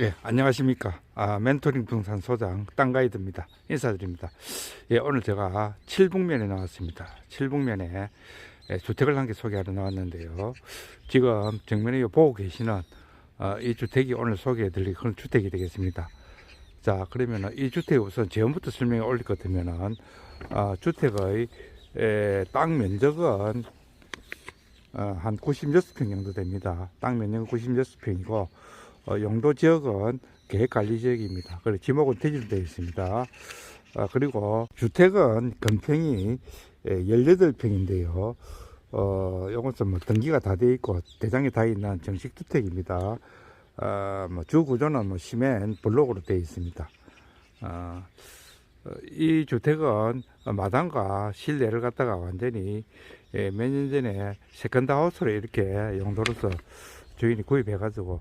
예, 안녕하십니까. 아, 멘토링 부동산 소장 땅가이드입니다. 인사드립니다. 예, 오늘 제가 칠북면에 나왔습니다. 칠북면에 예, 주택을 한 개 소개하러 나왔는데요. 지금 정면에 보고 계시는 어, 이 주택이 오늘 소개해 드릴 그런 주택이 되겠습니다. 자, 그러면은 이 주택 우선 제목부터 설명해 올릴 것 같으면은 어, 주택의 에, 땅 면적은 어, 한 96평 정도 됩니다. 땅 면적은 96평이고 어, 용도 지역은 계획관리지역입니다. 그리고 지목은 대지로 되어 있습니다. 어, 그리고 주택은 건평이 18평인데요. 어, 요것은 뭐 등기가 다 되어 있고 대장이 다 있는 정식 주택입니다. 어, 뭐 주구조는 뭐 시멘 블록으로 되어 있습니다. 어, 어, 이 주택은 마당과 실내를 갖다가 완전히 예, 몇년 전에 세컨드 하우스로 이렇게 용도로서 주인이 구입해 가지고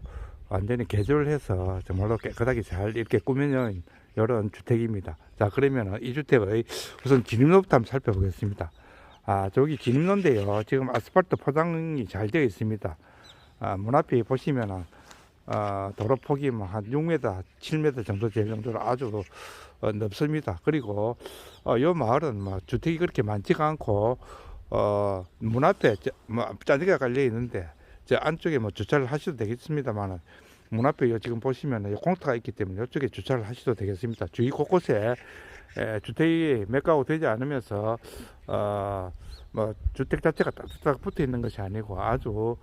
완전히 개조를 해서 정말로 깨끗하게 잘 이렇게 꾸며놓은 이런 주택입니다. 자, 그러면 이 주택의 우선 진입로부터 한번 살펴보겠습니다. 아, 저기 진입로인데요. 지금 아스팔트 포장이 잘 되어 있습니다. 아, 문 앞에 보시면은, 아, 도로 폭이 뭐한 6m, 7m 정도 될 정도로 아주 어, 넓습니다. 그리고, 어, 요 마을은 뭐 주택이 그렇게 많지가 않고, 어, 문 앞에 저, 뭐 짜리가 깔려 있는데, 저 안쪽에 뭐 주차를 하셔도 되겠습니다만은 문 앞에 요 지금 보시면 공터가 있기 때문에 이쪽에 주차를 하셔도 되겠습니다. 주위 곳곳에 에, 주택이 몇 가구 되지 않으면서 어 뭐 주택 자체가 따뜻하게 붙어 있는 것이 아니고 아주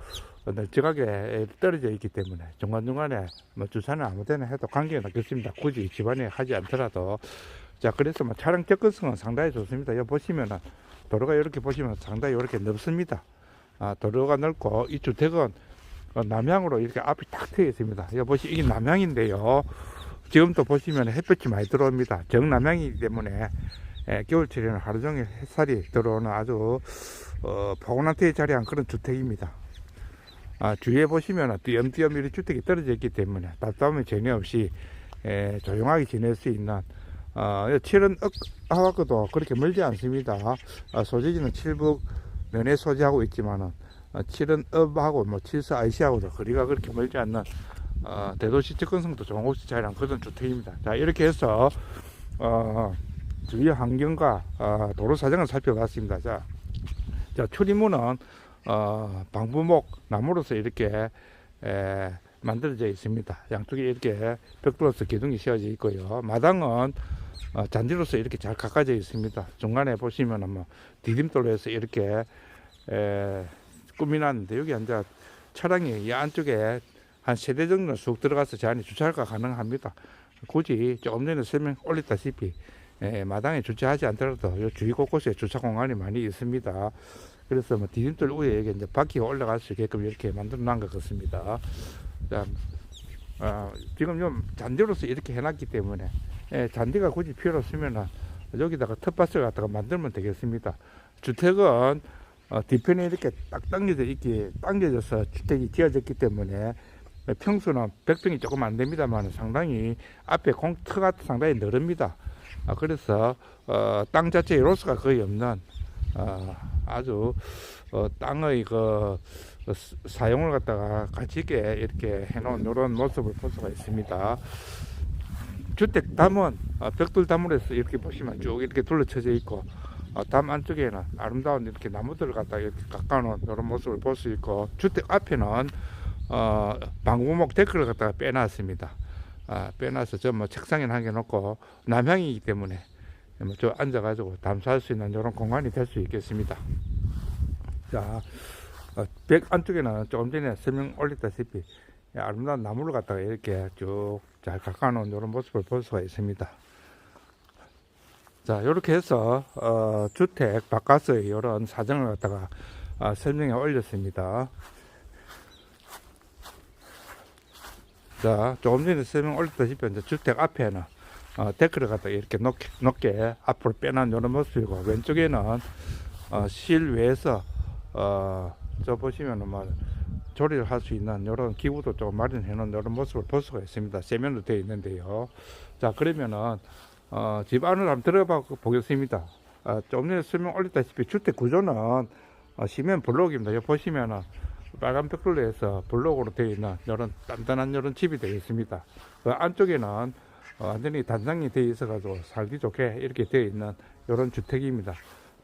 널찍하게 떨어져 있기 때문에 중간중간에 뭐 주차는 아무데나 해도 관계가 없겠습니다. 굳이 집안에 하지 않더라도 자 그래서 뭐 차량 접근성은 상당히 좋습니다. 여기 보시면은 도로가 이렇게 보시면 상당히 이렇게 넓습니다. 아, 도로가 넓고 이 주택은 어, 남향으로 이렇게 앞이 탁 트여 있습니다. 보시 이게 남향인데요. 지금도 보시면 햇볕이 많이 들어옵니다. 정남향이기 때문에 예, 겨울철에는 하루 종일 햇살이 들어오는 아주 어, 포근한 자리한 그런 주택입니다. 아, 주위에 보시면 띄엄띄엄 이렇게 주택이 떨어져 있기 때문에 답답함이 전혀 없이 예, 조용하게 지낼 수 있는 어, 칠은 하와크도 그렇게 멀지 않습니다. 아, 소재지는 칠북 면에 소지하고 있지만은 어, 칠은 업하고 뭐 칠수 IC하고도 거리가 그렇게 멀지 않는 어, 대도시 접근성도 좋은 곳이 자리한 그런 주택입니다. 자 이렇게 해서 어, 주위 환경과 어, 도로 사정을 살펴봤습니다. 자, 자 출입문은 어, 방부목 나무로서 이렇게 에, 만들어져 있습니다. 양쪽에 이렇게 벽돌로서 기둥이 씌워져 있고요. 마당은 어, 잔디로서 이렇게 잘 가까져 있습니다. 중간에 보시면은 뭐 디딤돌로 해서 이렇게 에, 꾸미놨는데 여기 앉아 차량이 이 안쪽에 한 세 대 정도 쑥 들어가서 저 안에 주차가 가능합니다. 굳이 조금 전에 설명 올렸다시피 에, 마당에 주차하지 않더라도 요 주위 곳곳에 주차 공간이 많이 있습니다. 그래서 뭐 디딤돌 위에 이제 바퀴가 올라갈 수 있게끔 이렇게 만들어 놓은 것 같습니다. 자, 아, 지금 요 잔디로서 이렇게 해놨기 때문에 예, 잔디가 굳이 필요 없으면 여기다가 텃밭을 갖다가 만들면 되겠습니다. 주택은 어, 뒤편에 이렇게 딱 당겨져 있기 당겨져서 주택이 지어졌기 때문에 평수는 100평이 조금 안 됩니다만 상당히 앞에 공터가 상당히 넓습니다. 아, 그래서 어, 땅 자체에 로스가 거의 없는 어, 아주 어, 땅의 그 사용을 갖다가 가치 있게 이렇게 해놓은 이런 모습을 볼 수가 있습니다. 주택 담은 어, 벽돌 담으로서 이렇게 보시면 쭉 이렇게 둘러쳐져 있고 어, 담 안쪽에는 아름다운 이렇게 나무들을 갖다 이렇게 깎아놓은 이런 모습을 볼 수 있고 주택 앞에는 어, 방구목 데크를 갖다가 빼놨습니다. 아, 빼놔서 저 뭐 책상에 남겨놓고 남향이기 때문에 뭐저 앉아가지고 담수할 수 있는 이런 공간이 될 수 있겠습니다. 자, 어, 벽 안쪽에는 조금 전에 설명 올렸다시피 이 아름다운 나무를 갖다가 이렇게 쭉 잘 깎아놓은 이런 모습을 볼 수가 있습니다. 자, 이렇게 해서 어, 주택 바깥의 이런 사정을 갖다가 어, 설명해 올렸습니다. 자, 조금 전에 설명 올렸다시피 이제 주택 앞에는 어, 데크를 갖다 이렇게 높게, 높게 앞으로 빼놓은 이런 모습이고 왼쪽에는 어, 실외에서 어, 저 보시면은 뭐 조리를 할 수 있는 이런 기구도 좀 마련해 놓은 이런 모습을 볼 수가 있습니다. 세면으로 되어 있는데요. 자, 그러면은 어, 집 안으로 한번 들어가 보겠습니다. 어, 좀 전에 설명 올렸다시피 주택 구조는 어, 시멘 블록입니다. 여기 보시면은 빨간 벽돌로 해서 블록으로 되어 있는 이런 단단한 이런 집이 되겠습니다. 그 안쪽에는 어, 완전히 단장이 되어 있어 가지고 살기 좋게 이렇게 되어 있는 이런 주택입니다.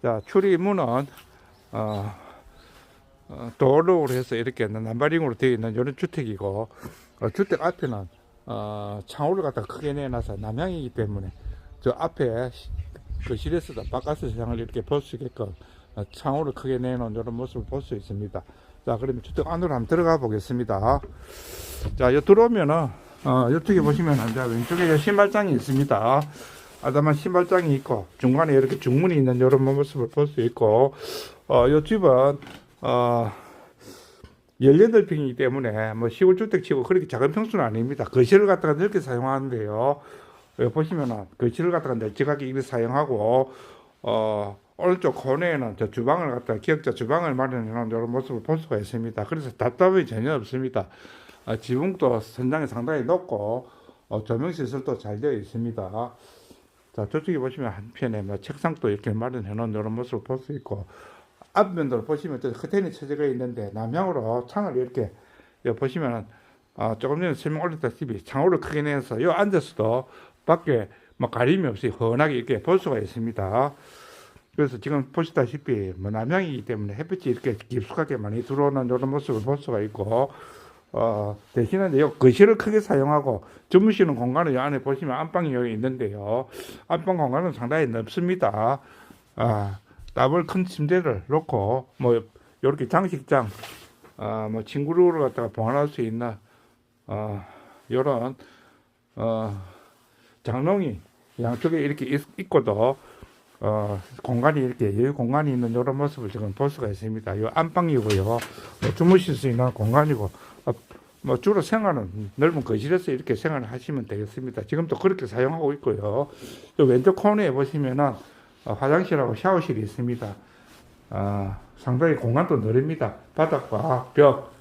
자, 출입문은 어, 어, 도로로 해서 이렇게 남바링으로 되어 있는 이런 주택이고 어, 주택 앞에는 어, 창호를 갖다 크게 내놔서 남향이기 때문에 저 앞에 시- 거실에서도 바깥의 세상을 이렇게 볼 수 있게끔 어, 창호를 크게 내놓은 이런 모습을 볼 수 있습니다. 자, 그러면 주택 안으로 한번 들어가 보겠습니다. 자, 여 들어오면은 어, 이쪽에 보시면 이제 왼쪽에 요 신발장이 있습니다. 아담한 신발장이 있고 중간에 이렇게 중문이 있는 이런 모습을 볼 수 있고 어, 요 집은 어, 18평이기 때문에 뭐 시골주택 치고 그렇게 작은 평수는 아닙니다. 거실을 갖다가 넓게 사용하는데요. 여기 보시면은 거실을 갖다가 널찍하게 이렇게 사용하고 어, 오른쪽 코너에는 저 주방을 갖다가 기역자 주방을 마련해 놓은 이런 모습을 볼 수가 있습니다. 그래서 답답함이 전혀 없습니다. 어, 지붕도 선장이 상당히 높고 어, 조명 시설도 잘 되어 있습니다. 자 저쪽에 보시면 한편에 뭐 책상도 이렇게 마련해 놓은 이런 모습을 볼 수 있고 앞면도 보시면 저 커튼이 쳐져가 있는데 남향으로 창을 이렇게 여기 보시면은 어, 조금 전에 설명 올렸다시피 창호를 크게 내서 요 앉아서도 밖에 뭐 가림이 없이 훤하게 이렇게 볼 수가 있습니다. 그래서 지금 보시다시피 뭐 남향이기 때문에 햇빛이 이렇게 깊숙하게 많이 들어오는 이런 모습을 볼 수가 있고 어, 대신에 이 거실을 크게 사용하고 주무시는 공간을 이 안에 보시면 안방이 여기 있는데요. 안방 공간은 상당히 넓습니다. 아, 더블 큰 침대를 놓고 뭐 이렇게 장식장 아, 뭐 친구를 갖다가 보관할 수 있는 어, 이런 어, 장롱이 양쪽에 이렇게 있, 있고도 어, 공간이 이렇게 여유 공간이 있는 이런 모습을 지금 볼 수가 있습니다. 이 안방이고요. 뭐 주무실 수 있는 공간이고 어, 뭐 주로 생활은 넓은 거실에서 이렇게 생활을 하시면 되겠습니다. 지금도 그렇게 사용하고 있고요. 또 왼쪽 코너에 보시면은 어, 화장실하고 샤워실이 있습니다. 아, 상당히 공간도 넓습니다. 바닥과 벽,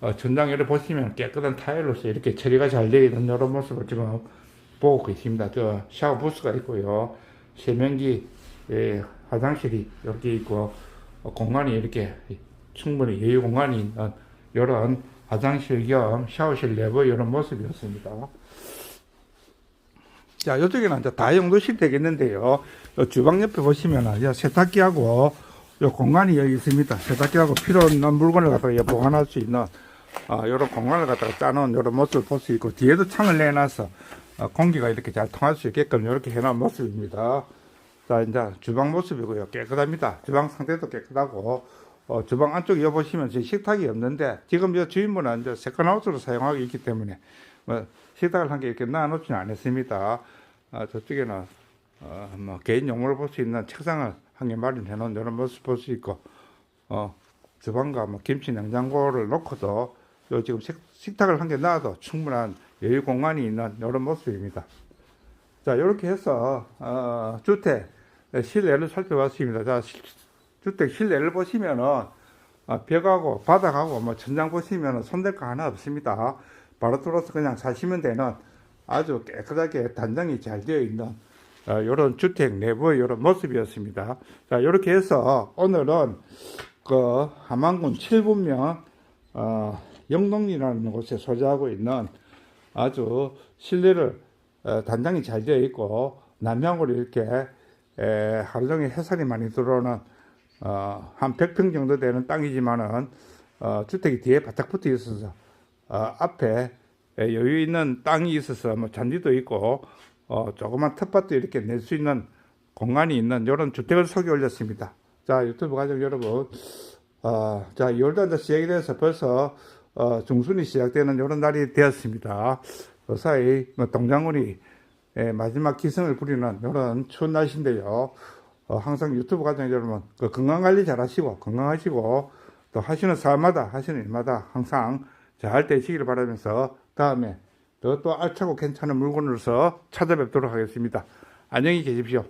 어, 전장에를 보시면 깨끗한 타일로서 이렇게 처리가 잘 되어 있는 이런 모습을 지금 보고 계십니다. 저 샤워 부스가 있고요. 세면기, 예, 화장실이 이렇게 있고, 어, 공간이 이렇게 충분히 여유 공간이 있는 이런 화장실 겸 샤워실 내부 이런 모습이었습니다. 자, 이쪽에는 이제 다용도실 되겠는데요. 요 주방 옆에 보시면은 요 세탁기하고 요 공간이 여기 있습니다. 세탁기하고 필요 없는 물건을 갖다가 여기 보관할 수 있는 아, 요런 공간을 갖다가 짜놓은 요런 모습을 볼 수 있고 뒤에도 창을 내놔서 어, 공기가 이렇게 잘 통할 수 있게끔 이렇게 해놓은 모습입니다. 자, 이제 주방 모습이고요. 깨끗합니다. 주방 상태도 깨끗하고 어, 주방 안쪽 여 보시면 지금 식탁이 없는데 지금 이 주인분은 이제 세컨하우스로 사용하고 있기 때문에 뭐 식탁을 한 개 이렇게 놔놓지는 않았습니다. 아, 저쪽에는 어, 뭐 개인 용무를 볼수 있는 책상을 한 개 마련해 놓은 이런 모습 볼 수 있고 어, 주방과 뭐 김치 냉장고를 놓고도 요 지금 식, 식탁을 한 개 놔도 충분한 여유 공간이 있는 이런 모습입니다. 자, 이렇게 해서 어, 주택 실내를 살펴봤습니다. 자, 시- 주택 실내를 보시면은 아, 벽하고 바닥하고 뭐 천장 보시면은 손댈 거 하나 없습니다. 바로 들어서 그냥 사시면 되는 아주 깨끗하게 단장이 잘 되어 있는 이런 주택 내부의 이런 모습이었습니다. 자, 이렇게 해서 오늘은 그 함안군 7분면 어, 영동리라는 곳에 소재하고 있는 아주 실내를 어, 단장이 잘 되어 있고 남향으로 이렇게 에, 하루 종일 햇살이 많이 들어오는 어, 한 100평 정도 되는 땅이지만은 어, 주택이 뒤에 바짝 붙어 있어서 어, 앞에 에, 여유 있는 땅이 있어서 뭐 잔디도 있고 어, 조그만 텃밭도 이렇게 낼 수 있는 공간이 있는 이런 주택을 소개 올렸습니다. 자 유튜브 가족 여러분, 어, 자 2월도 이제 시작이 돼서 벌써 어, 중순이 시작되는 이런 날이 되었습니다. 그 사이 뭐 동장군이 예, 마지막 기승을 부리는 이런 추운 날씨인데요. 어, 항상 유튜브 가족 여러분 그 건강 관리 잘 하시고 건강하시고 또 하시는 삶마다 하시는 일마다 항상 잘 되시기를 바라면서 다음에 더 또 알차고 괜찮은 물건으로서 찾아뵙도록 하겠습니다. 안녕히 계십시오.